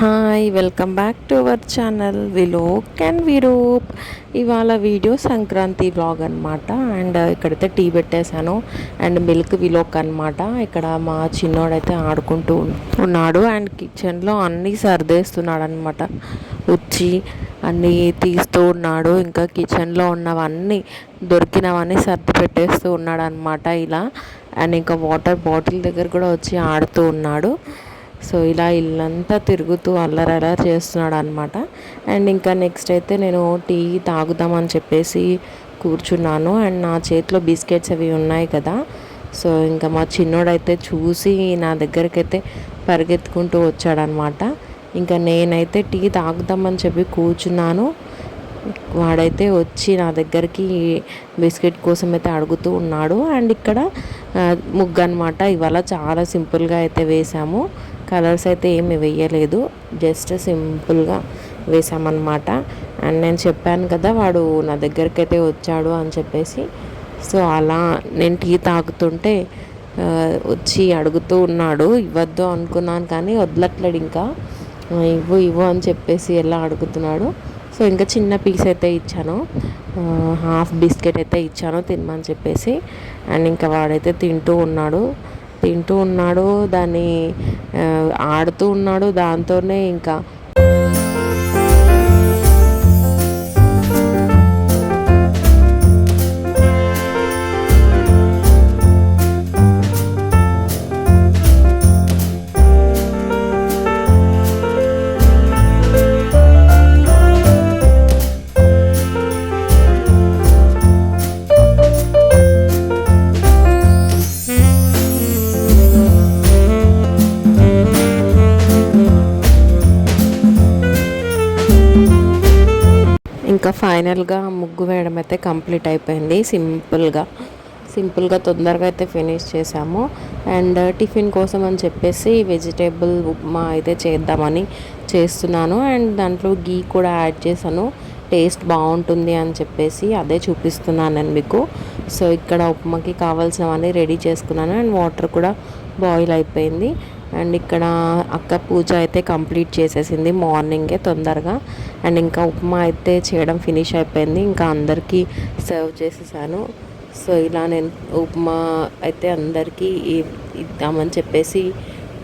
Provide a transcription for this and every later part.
Hi welcome back to our channel Vilok and Viroop. ఇవాళ video Sankranti blog అనమాట and ఇక్కడైతే tea పెట్టేశాను. And milk Vilok అనమాట ఇక్కడ మా చిన్నోడైతే ఆడుకుంటూ ఉన్నాడు. అండ్ కిచెన్లో అన్నీ సర్దేస్తున్నాడు అనమాట వచ్చి అన్నీ తీస్తూ ఉన్నాడు. ఇంకా కిచెన్లో ఉన్నవన్నీ దొరికినవన్నీ సర్ది పెట్టేస్తూ ఉన్నాడు అనమాట ఇలా. అండ్ ఇంకా వాటర్ బాటిల్ దగ్గర కూడా వచ్చి ఆడుతూ ఉన్నాడు. సో ఇలా ఇల్లంతా తిరుగుతూ అల్లరలా చేస్తున్నాడు అనమాట అండ్ ఇంకా నెక్స్ట్ అయితే నేను టీ తాగుదామని చెప్పేసి కూర్చున్నాను. అండ్ నా చేతిలో బిస్కెట్స్ అవి ఉన్నాయి కదా. సో ఇంకా మా చిన్నోడైతే చూసి నా దగ్గరకైతే పరిగెత్తుకుంటూ వచ్చాడనమాట ఇంకా నేనైతే టీ తాగుదామని చెప్పి కూర్చున్నాను. వాడైతే వచ్చి నా దగ్గరికి బిస్కెట్ కోసం అయితే అడుగుతూ ఉన్నాడు. అండ్ ఇక్కడ ముగ్గు అనమాట ఇవాళ చాలా సింపుల్గా అయితే వేసాము. కలర్స్ అయితే ఏమి వేయలేదు. జస్ట్ సింపుల్గా వేసామన్నమాట. అండ్ నేను చెప్పాను కదా వాడు నా దగ్గరికి అయితే వచ్చాడు అని చెప్పేసి. సో అలా నేను టీ తాగుతుంటే వచ్చి అడుగుతూ ఉన్నాడు ఇవ్వద్దు అనుకున్నాను కానీ వదలట్లేడు ఇంకా. ఇవ్వు ఇవ్వు అని చెప్పేసి ఎలా అడుగుతున్నాడు. సో ఇంకా చిన్న పీస్ అయితే ఇచ్చాను. హాఫ్ బిస్కెట్ అయితే ఇచ్చాను తినమని చెప్పేసి. అండ్ ఇంకా వాడైతే తింటూ ఉన్నాడు. తింటూ ఉన్నాడు దాన్ని ఆడుతూ ఉన్నాడు దాంతోనే ఇంకా ఇంకా ఫైనల్గా ముగ్గు వేయడం అయితే కంప్లీట్ అయిపోయింది. సింపుల్గా సింపుల్గా తొందరగా అయితే ఫినిష్ చేసాము అండ్ టిఫిన్ కోసం అని చెప్పేసి వెజిటేబుల్ ఉప్మా అయితే చేద్దామని చేస్తున్నాను. అండ్ దాంట్లో గీ కూడా యాడ్ చేశాను. టేస్ట్ బాగుంటుంది అని చెప్పేసి అదే చూపిస్తున్నాను నేను మీకు. సో ఇక్కడ ఉప్మాకి కావాల్సినవన్నీ రెడీ చేసుకున్నాను. అండ్ వాటర్ కూడా బాయిల్ అయిపోయింది. అండ్ ఇక్కడ అక్క పూజ అయితే కంప్లీట్ చేసేసింది మార్నింగే తొందరగా. అండ్ ఇంకా ఉప్మా అయితే చేయడం ఫినిష్ అయిపోయింది. ఇంకా అందరికీ సర్వ్ చేసేసాను. సో ఇలా నేను ఉప్మా అయితే అందరికీ ఇద్దామని చెప్పేసి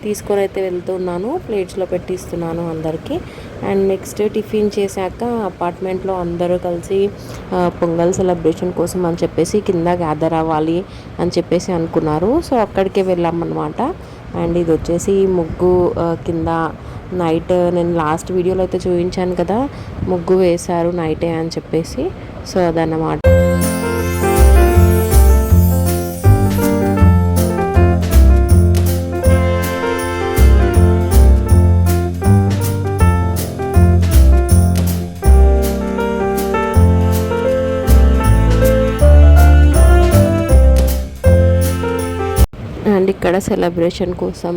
తీసుకొని అయితే వెళ్తున్నాను. ప్లేట్స్లో పెట్టిస్తున్నాను అందరికీ. అండ్ నెక్స్ట్ టిఫిన్ చేశాక అపార్ట్మెంట్లో అందరూ కలిసి పొంగల్ సెలబ్రేషన్ కోసం అని చెప్పేసి కింద గ్యాదర్ అవ్వాలి అని చెప్పేసి అనుకున్నారు. సో అక్కడికే వెళ్ళామన్నమాట. అండ్ ఇది వచ్చేసి ముగ్గు కింద నైట్ నేను లాస్ట్ వీడియోలో అయితే చూపించాను కదా ముగ్గు వేశారు నైటే అని చెప్పేసి సో అదన్నమాట. అండ్ ఇక్కడ సెలబ్రేషన్ కోసం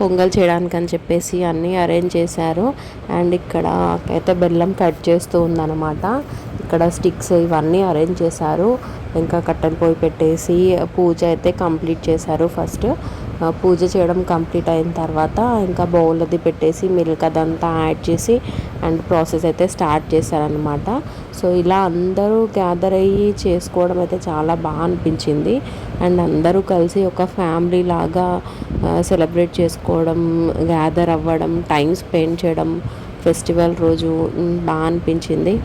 పొంగల్ చేయడానికి అని చెప్పేసి అన్నీ అరేంజ్ చేశారు. అండ్ ఇక్కడ అయితే బెల్లం కట్ చేస్తూ ఉందన్నమాట. ఇక్కడ స్టిక్స్ ఇవన్నీ అరేంజ్ చేశారు. ఇంకా కట్టెలు పోయి పెట్టేసి పూజ అయితే కంప్లీట్ చేశారు ఫస్ట్. పూజ చేయడం కంప్లీట్ అయిన తర్వాత ఇంకా బౌల్ అది పెట్టేసి మిల్క్ అదంతా యాడ్ చేసి అండ్ ప్రాసెస్ అయితే స్టార్ట్ చేశారనమాట సో ఇలా అందరూ గ్యాదర్ అయ్యి చేసుకోవడం అయితే చాలా బాగా అనిపించింది. అండ్ అందరూ కలిసి ఒక ఫ్యామిలీ లాగా సెలబ్రేట్ చేసుకోవడం గ్యాదర్ అవ్వడం టైం స్పెండ్ చేయడం ఫెస్టివల్ రోజు బాగా అనిపించింది.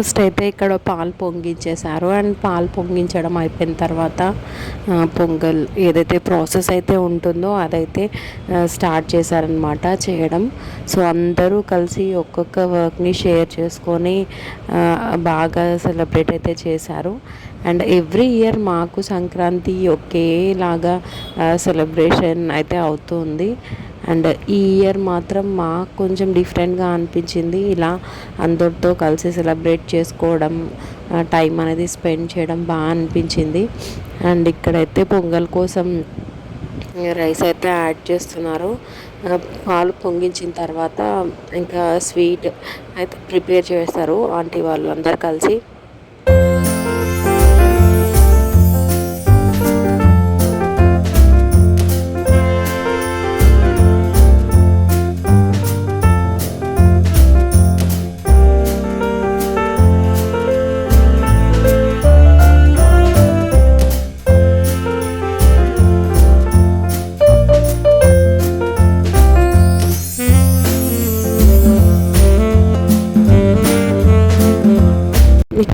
ఫస్ట్ అయితే ఇక్కడ పాలు పొంగించేశారు. అండ్ పాలు పొంగించడం అయిపోయిన తర్వాత పొంగల్ ఏదైతే ప్రాసెస్ అయితే ఉంటుందో అదైతే స్టార్ట్ చేశారనమాట చేయడం. సో అందరూ కలిసి ఒక్కొక్క వర్క్ని షేర్ చేసుకొని బాగా సెలబ్రేట్ అయితే చేశారు. అండ్ ఎవ్రీ ఇయర్ మాకు సంక్రాంతి ఒకేలాగా సెలబ్రేషన్ అయితే అవుతుంది అండ్ ఈ ఇయర్ మాత్రం మాకు కొంచెం డిఫరెంట్గా అనిపించింది. ఇలా అందరితో కలిసి సెలబ్రేట్ చేసుకోవడం టైం అనేది స్పెండ్ చేయడం బాగా అనిపించింది. అండ్ ఇక్కడైతే పొంగల్ కోసం రైస్ అయితే యాడ్ చేస్తున్నారు. పాలు పొంగించిన తర్వాత ఇంకా స్వీట్ అయితే ప్రిపేర్ చేస్తారు. ఆంటీ వాళ్ళు అందరు కలిసి.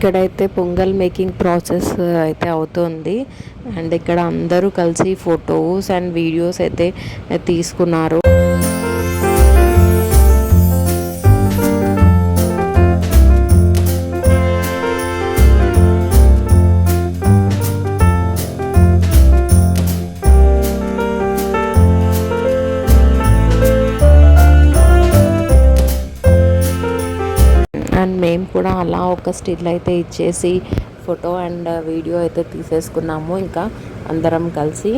ఇక్కడైతే పొంగల్ మేకింగ్ ప్రాసెస్ అయితే అవుతుంది. అండ్ ఇక్కడ అందరూ కలిసి ఫొటోస్ అండ్ వీడియోస్ అయితే తీసుకున్నారు. అండ్ మేము కూడా అలా ఒక స్టిల్ అయితే ఇచ్చేసి ఫోటో అండ్ వీడియో అయితే తీసేసుకున్నాము. ఇంకా అందరం కలిసి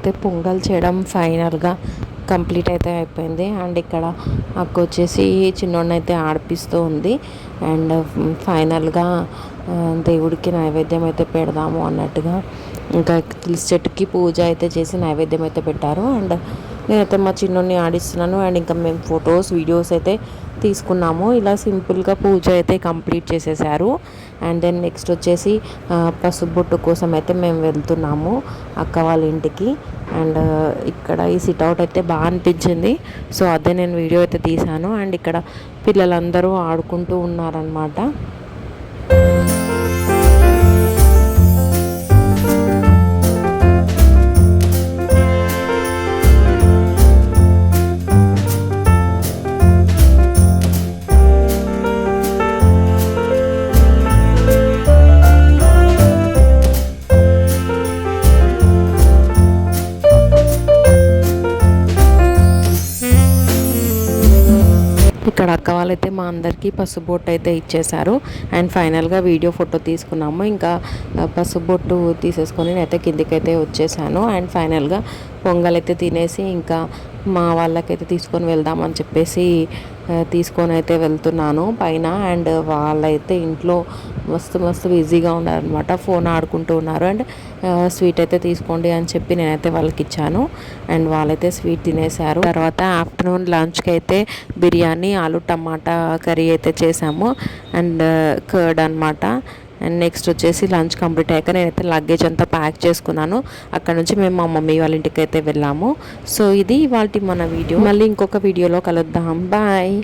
అయితే పొంగల్ చేయడం ఫైనల్గా కంప్లీట్ అయితే అయిపోయింది. అండ్ ఇక్కడ అక్క వచ్చేసి చిన్నోడిని అయితే ఆడిపిస్తూ ఉంది. అండ్ ఫైనల్గా దేవుడికి నైవేద్యం అయితే పెడదాము అన్నట్టుగా ఇంకా తులసి చెట్టుకి పూజ అయితే చేసి నైవేద్యం అయితే పెట్టారు. అండ్ నేనైతే మా చిన్నోడిని ఆడిస్తున్నాను. అండ్ ఇంకా మేము ఫొటోస్ వీడియోస్ అయితే తీసుకున్నాము. ఇలా సింపుల్గా పూజ అయితే కంప్లీట్ చేసేసారు. అండ్ దెన్ నెక్స్ట్ వచ్చేసి ఆ, పసుపు బొట్టు కోసం అయితే మేము వెళ్తున్నాము అక్క వాళ్ళ ఇంటికి. అండ్ ఇక్కడ ఈ సిట్అవుట్ అయితే బాగా అనిపించింది. సో అదే నేను వీడియో అయితే తీశాను. అండ్ ఇక్కడ పిల్లలందరూ ఆడుకుంటూ ఉన్నారనమాట అందరికీ పసుబొట్టు అయితే ఇచ్చేశారు. అండ్ ఫైనల్గా వీడియో ఫోటో తీసుకున్నాము. ఇంకా పసుబొట్టు తీసేసుకొని నేనైతే కిందికైతే వచ్చేసాను. అండ్ ఫైనల్గా పొంగల్ అయితే తినేసి ఇంకా మా వాళ్ళకైతే తీసుకొని వెళ్దామని చెప్పేసి తీసుకొని అయితే వెళ్తున్నాను. పైన అండ్ వాళ్ళైతే ఇంట్లో మస్తు మస్తు బిజీగా ఉన్నారనమాట ఫోన్ ఆడుకుంటూ ఉన్నారు. అండ్ స్వీట్ అయితే తీసుకోండి అని చెప్పి నేనైతే వాళ్ళకి ఇచ్చాను అండ్ వాళ్ళైతే స్వీట్ తినేశారు. తర్వాత ఆఫ్టర్నూన్ లంచ్కి అయితే బిర్యానీ ఆలు టమాటా కర్రీ అయితే చేసాము అండ్ కర్డ్ అనమాట అండ్ నెక్స్ట్ వచ్చేసి లంచ్ కంప్లీట్ అయ్యాక నేనైతే లగేజ్ అంతా ప్యాక్ చేసుకున్నాను. అక్కడ నుంచి మేము మా మమ్మీ వాళ్ళ ఇంటికి అయితే వెళ్ళాము. సో ఇది ఇవాళ మన వీడియో మళ్ళీ ఇంకొక వీడియోలో కలుద్దాం. బాయ్